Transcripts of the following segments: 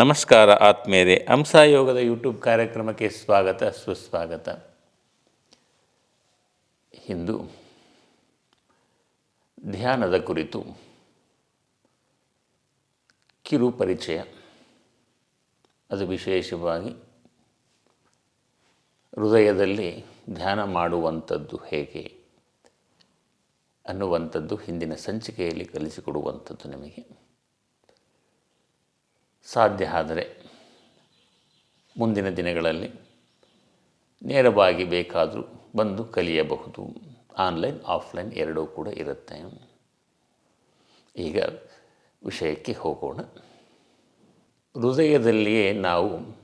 ನಮಸ್ಕಾರ ಆತ್ಮೇರೆ ಹಂಸಾಯೋಗದ ಯೂಟ್ಯೂಬ್ ಕಾರ್ಯಕ್ರಮಕ್ಕೆ ಸ್ವಾಗತ, ಸುಸ್ವಾಗತ. ಇಂದು ಧ್ಯಾನದ ಕುರಿತು ಕಿರು ಪರಿಚಯ. ಅದು ವಿಶೇಷವಾಗಿ ಹೃದಯದಲ್ಲಿ ಧ್ಯಾನ ಮಾಡುವಂಥದ್ದು ಹೇಗೆ ಅನ್ನುವಂಥದ್ದು ಹಿಂದಿನ ಸಂಚಿಕೆಯಲ್ಲಿ ಕಲಿಸಿಕೊಡುವಂಥದ್ದು ನಿಮಗೆ. ಸಾಧ್ಯ ಆದರೆ ಮುಂದಿನ ದಿನಗಳಲ್ಲಿ ನೇರವಾಗಿ ಬೇಕಾದರೂ ಬಂದು ಕಲಿಯಬಹುದು. ಆನ್ಲೈನ್, ಆಫ್ಲೈನ್ ಎರಡೂ ಕೂಡ ಇರುತ್ತೆ. ಈಗ ವಿಷಯಕ್ಕೆ ಹೋಗೋಣ. ಹೃದಯದಲ್ಲಿಯೇ ನಾವು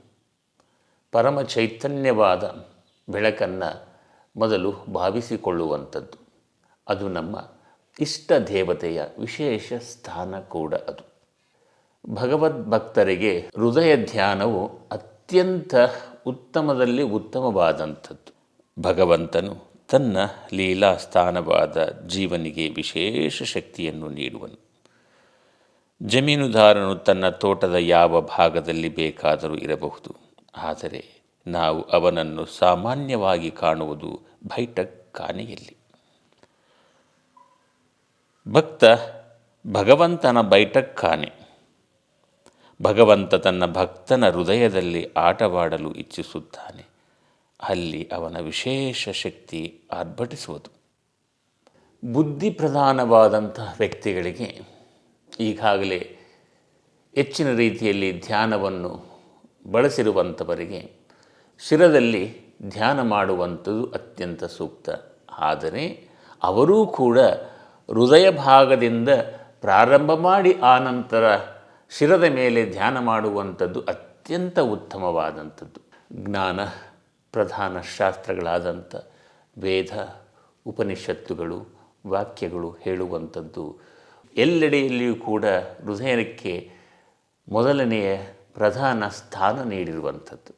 ಪರಮ ಚೈತನ್ಯವಾದ ಬೆಳಕನ್ನು ಮೊದಲು ಭಾವಿಸಿಕೊಳ್ಳುವಂಥದ್ದು. ಅದು ನಮ್ಮ ಇಷ್ಟ ದೇವತೆಯ ವಿಶೇಷ ಸ್ಥಾನ ಕೂಡ ಅದು. ಭಗವದ್ಭಕ್ತರಿಗೆ ಹೃದಯ ಧ್ಯಾನವು ಅತ್ಯಂತ ಉತ್ತಮದಲ್ಲಿ ಉತ್ತಮವಾದಂಥದ್ದು. ಭಗವಂತನು ತನ್ನ ಲೀಲಾ ಸ್ಥಾನವಾದ ಜೀವನಿಗೆ ವಿಶೇಷ ಶಕ್ತಿಯನ್ನು ನೀಡುವನು. ಜಮೀನುದಾರನು ತನ್ನ ತೋಟದ ಯಾವ ಭಾಗದಲ್ಲಿ ಬೇಕಾದರೂ ಇರಬಹುದು. ಆದರೆ ನಾವು ಅವನನ್ನು ಸಾಮಾನ್ಯವಾಗಿ ಕಾಣುವುದು ಬೈಠಕ್ ಕಾನೆಯಲ್ಲಿ ಭಕ್ತ ಭಗವಂತನ ಬೈಠಕ್ ಕಾನೆ ಭಗವಂತ ತನ್ನ ಭಕ್ತನ ಹೃದಯದಲ್ಲಿ ಆಟವಾಡಲು ಇಚ್ಛಿಸುತ್ತಾನೆ. ಅಲ್ಲಿ ಅವನ ವಿಶೇಷ ಶಕ್ತಿ ಆರ್ಭಟಿಸುವುದು. ಬುದ್ಧಿ ಪ್ರಧಾನವಾದಂತಹ ವ್ಯಕ್ತಿಗಳಿಗೆ ಈಗಾಗಲೇ ಹೆಚ್ಚಿನ ರೀತಿಯಲ್ಲಿ ಧ್ಯಾನವನ್ನು ಬಳಸಿರುವಂಥವರಿಗೆ ಶಿರದಲ್ಲಿ ಧ್ಯಾನ ಮಾಡುವಂಥದ್ದು ಅತ್ಯಂತ ಸೂಕ್ತ. ಆದರೆ ಅವರೂ ಕೂಡ ಹೃದಯ ಭಾಗದಿಂದ ಪ್ರಾರಂಭ ಮಾಡಿ ಆನಂತರ ಶಿರದ ಮೇಲೆ ಧ್ಯಾನ ಮಾಡುವಂಥದ್ದು ಅತ್ಯಂತ ಉತ್ತಮವಾದಂಥದ್ದು. ಜ್ಞಾನ ಪ್ರಧಾನ ಶಾಸ್ತ್ರಗಳಾದಂಥ ವೇದ, ಉಪನಿಷತ್ತುಗಳು, ವಾಕ್ಯಗಳು ಹೇಳುವಂಥದ್ದು. ಎಲ್ಲೆಡೆಯಲ್ಲಿಯೂ ಕೂಡ ಹೃದಯಕ್ಕೆ ಮೊದಲನೆಯ ಪ್ರಧಾನ ಸ್ಥಾನ ನೀಡಿರುವಂಥದ್ದು.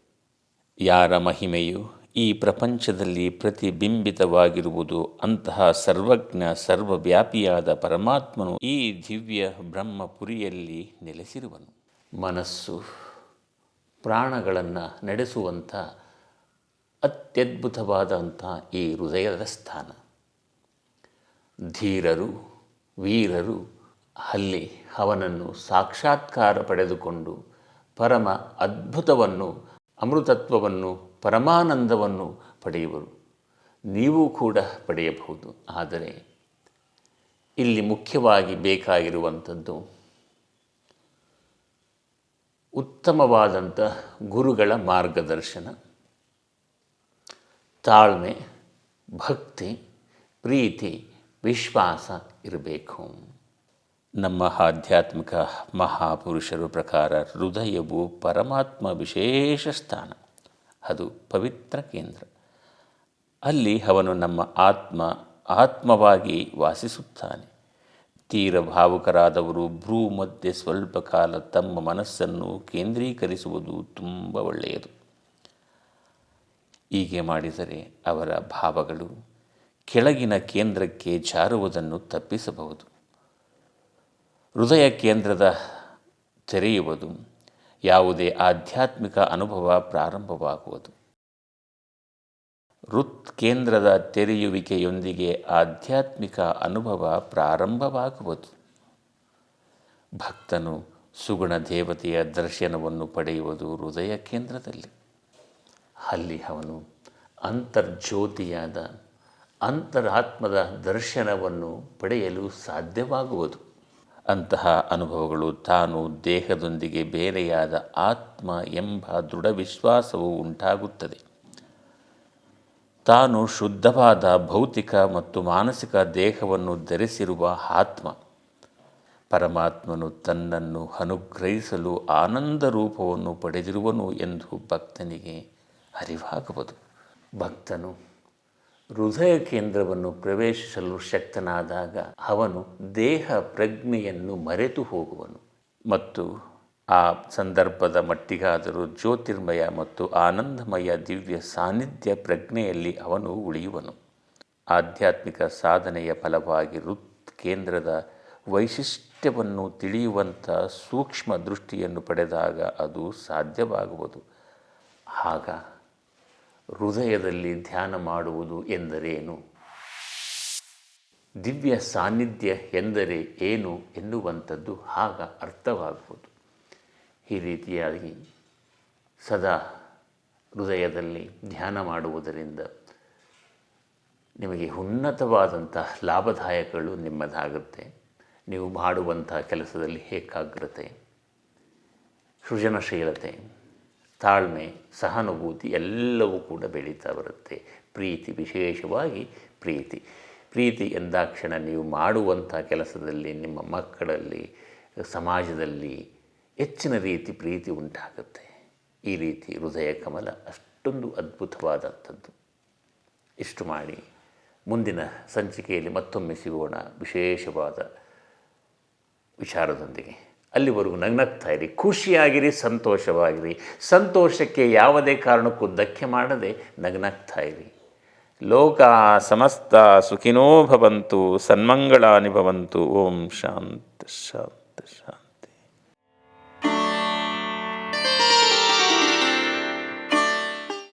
ಯಾರ ಮಹಿಮೆಯು ಈ ಪ್ರಪಂಚದಲ್ಲಿ ಪ್ರತಿಬಿಂಬಿತವಾಗಿರುವುದು ಅಂತಹ ಸರ್ವಜ್ಞ, ಸರ್ವವ್ಯಾಪಿಯಾದ ಪರಮಾತ್ಮನು ಈ ದಿವ್ಯ ಬ್ರಹ್ಮಪುರಿಯಲ್ಲಿ ನೆಲೆಸಿರುವನು. ಮನಸ್ಸು, ಪ್ರಾಣಗಳನ್ನು ನಡೆಸುವಂಥ ಅತ್ಯದ್ಭುತವಾದಂಥ ಈ ಹೃದಯದ ಸ್ಥಾನ. ಧೀರರು, ವೀರರು ಅಲ್ಲಿ ಅವನನ್ನು ಸಾಕ್ಷಾತ್ಕಾರ ಪಡೆದುಕೊಂಡು ಪರಮ ಅದ್ಭುತವನ್ನು ಅಮೃತತ್ವವನ್ನು, ಪರಮಾನಂದವನ್ನು ಪಡೆಯುವರು. ನೀವು ಕೂಡ ಪಡೆಯಬಹುದು. ಆದರೆ ಇಲ್ಲಿ ಮುಖ್ಯವಾಗಿ ಬೇಕಾಗಿರುವಂಥದ್ದು ಉತ್ತಮವಾದಂಥ ಗುರುಗಳ ಮಾರ್ಗದರ್ಶನ, ತಾಳ್ಮೆ, ಭಕ್ತಿ, ಪ್ರೀತಿ, ವಿಶ್ವಾಸ ಇರಬೇಕು. ನಮ್ಮ ಆಧ್ಯಾತ್ಮಿಕ ಮಹಾಪುರುಷರ ಪ್ರಕಾರ ಹೃದಯವು ಪರಮಾತ್ಮ ವಿಶೇಷ ಸ್ಥಾನ. ಅದು ಪವಿತ್ರ ಕೇಂದ್ರ. ಅಲ್ಲಿ ಅವನು ನಮ್ಮ ಆತ್ಮ ಆತ್ಮವಾಗಿ ವಾಸಿಸುತ್ತಾನೆ. ತೀರ ಭಾವುಕರಾದವರು ಭ್ರೂ ಮಧ್ಯೆ ಸ್ವಲ್ಪ ಕಾಲ ತಮ್ಮ ಮನಸ್ಸನ್ನು ಕೇಂದ್ರೀಕರಿಸುವುದು ತುಂಬ ಒಳ್ಳೆಯದು. ಹೀಗೆ ಮಾಡಿದರೆ ಅವರ ಭಾವಗಳು ಕೆಳಗಿನ ಕೇಂದ್ರಕ್ಕೆ ಜಾರುವುದನ್ನು ತಪ್ಪಿಸಬಹುದು. ಹೃದಯ ಕೇಂದ್ರದ ತೆರೆಯುವುದು ಯಾವುದೇ ಆಧ್ಯಾತ್ಮಿಕ ಅನುಭವ ಪ್ರಾರಂಭವಾಗುವುದು. ಹೃತ್ ಕೇಂದ್ರದ ತೆರೆಯುವಿಕೆಯೊಂದಿಗೆ ಆಧ್ಯಾತ್ಮಿಕ ಅನುಭವ ಪ್ರಾರಂಭವಾಗುವುದು. ಭಕ್ತನು ಸುಗುಣ ದೇವತೆಯ ದರ್ಶನವನ್ನು ಪಡೆಯುವುದು ಹೃದಯ ಕೇಂದ್ರದಲ್ಲಿ. ಅಲ್ಲಿ ಅವನು ಅಂತರ್ಜ್ಯೋತಿಯಾದ, ಅಂತರಾತ್ಮದ ದರ್ಶನವನ್ನು ಪಡೆಯಲು ಸಾಧ್ಯವಾಗುವುದು. ಅಂತಹ ಅನುಭವಗಳು ತಾನು ದೇಹದೊಂದಿಗೆ ಬೇರೆಯಾದ ಆತ್ಮ ಎಂಬ ದೃಢ ವಿಶ್ವಾಸವು ಉಂಟಾಗುತ್ತದೆ. ತಾನು ಶುದ್ಧವಾದ ಭೌತಿಕ ಮತ್ತು ಮಾನಸಿಕ ದೇಹವನ್ನು ಧರಿಸಿರುವ ಆತ್ಮ, ಪರಮಾತ್ಮನು ತನ್ನನ್ನು ಅನುಗ್ರಹಿಸಲು ಆನಂದ ರೂಪವನ್ನು ಪಡೆದಿರುವನು ಎಂದು ಭಕ್ತನಿಗೆ ಅರಿವಾಗುವುದು. ಭಕ್ತನು ಹೃದಯ ಕೇಂದ್ರವನ್ನು ಪ್ರವೇಶಿಸಲು ಶಕ್ತನಾದಾಗ ಅವನು ದೇಹ ಪ್ರಜ್ಞೆಯನ್ನು ಮರೆತು ಹೋಗುವನು. ಮತ್ತು ಆ ಸಂದರ್ಭದ ಮಟ್ಟಿಗಾದರೂ ಜ್ಯೋತಿರ್ಮಯ ಮತ್ತು ಆನಂದಮಯ ದಿವ್ಯ ಸಾನ್ನಿಧ್ಯ ಪ್ರಜ್ಞೆಯಲ್ಲಿ ಅವನು ಉಳಿಯುವನು. ಆಧ್ಯಾತ್ಮಿಕ ಸಾಧನೆಯ ಫಲವಾಗಿ ಋತ್ ಕೇಂದ್ರದ ವೈಶಿಷ್ಟ್ಯವನ್ನು ತಿಳಿಯುವಂಥ ಸೂಕ್ಷ್ಮ ದೃಷ್ಟಿಯನ್ನು ಪಡೆದಾಗ ಅದು ಸಾಧ್ಯವಾಗುವುದು. ಆಗ ಹೃದಯದಲ್ಲಿ ಧ್ಯಾನ ಮಾಡುವುದು ಎಂದರೇನು? ದಿವ್ಯ ಸಾನ್ನಿಧ್ಯ ಎಂದರೆ ಏನು ಎನ್ನುವಂಥದ್ದು ಆಗ ಅರ್ಥವಾಗುವುದು. ಈ ರೀತಿಯಾಗಿ ಸದಾ ಹೃದಯದಲ್ಲಿ ಧ್ಯಾನ ಮಾಡುವುದರಿಂದ ನಿಮಗೆ ಉನ್ನತವಾದಂಥ ಲಾಭದಾಯಕಗಳು ನಿಮ್ಮದಾಗುತ್ತೆ. ನೀವು ಮಾಡುವಂಥ ಕೆಲಸದಲ್ಲಿ ಏಕಾಗ್ರತೆ, ಸೃಜನಶೀಲತೆ ತಾಳ್ಮೆ, ಸಹಾನುಭೂತಿ ಎಲ್ಲವೂ ಕೂಡ ಬೆಳೀತಾ ಬರುತ್ತೆ. ಪ್ರೀತಿ, ವಿಶೇಷವಾಗಿ ಪ್ರೀತಿ. ಪ್ರೀತಿ ಎಂದಾಕ್ಷಣ ನೀವು ಮಾಡುವಂಥ ಕೆಲಸದಲ್ಲಿ, ನಿಮ್ಮ ಮಕ್ಕಳಲ್ಲಿ, ಸಮಾಜದಲ್ಲಿ ಹೆಚ್ಚಿನ ರೀತಿ ಪ್ರೀತಿ ಉಂಟಾಗುತ್ತೆ. ಈ ರೀತಿ ಹೃದಯ ಕಮಲ ಅಷ್ಟೊಂದು ಅದ್ಭುತವಾದಂಥದ್ದು. ಇಷ್ಟು ಮಾಡಿ ಮುಂದಿನ ಸಂಚಿಕೆಯಲ್ಲಿ ಮತ್ತೊಮ್ಮೆ ಸಿಗೋಣ. ವಿಶೇಷವಾದ ವಿಚಾರದೊಂದಿಗೆ. ಅಲ್ಲಿವರೆಗೂ ನಗ್ನಗ್ತಾ ಇರಿ, ಖುಷಿಯಾಗಿರಿ, ಸಂತೋಷವಾಗಿರಿ. ಸಂತೋಷಕ್ಕೆ ಯಾವುದೇ ಕಾರಣಕ್ಕೂ ಧಕ್ಕೆ ಮಾಡದೆ ನಗ್ನಗ್ತಾ ಇರಿ. ಲೋಕ ಸಮಸ್ತ ಸುಖಿನೋ ಭವಂತು, ಸನ್ಮಂಗಳಾನಿ ಭವಂತು. ಓಂ ಶಾಂತ ಶಾಂತ ಶಾಂತ.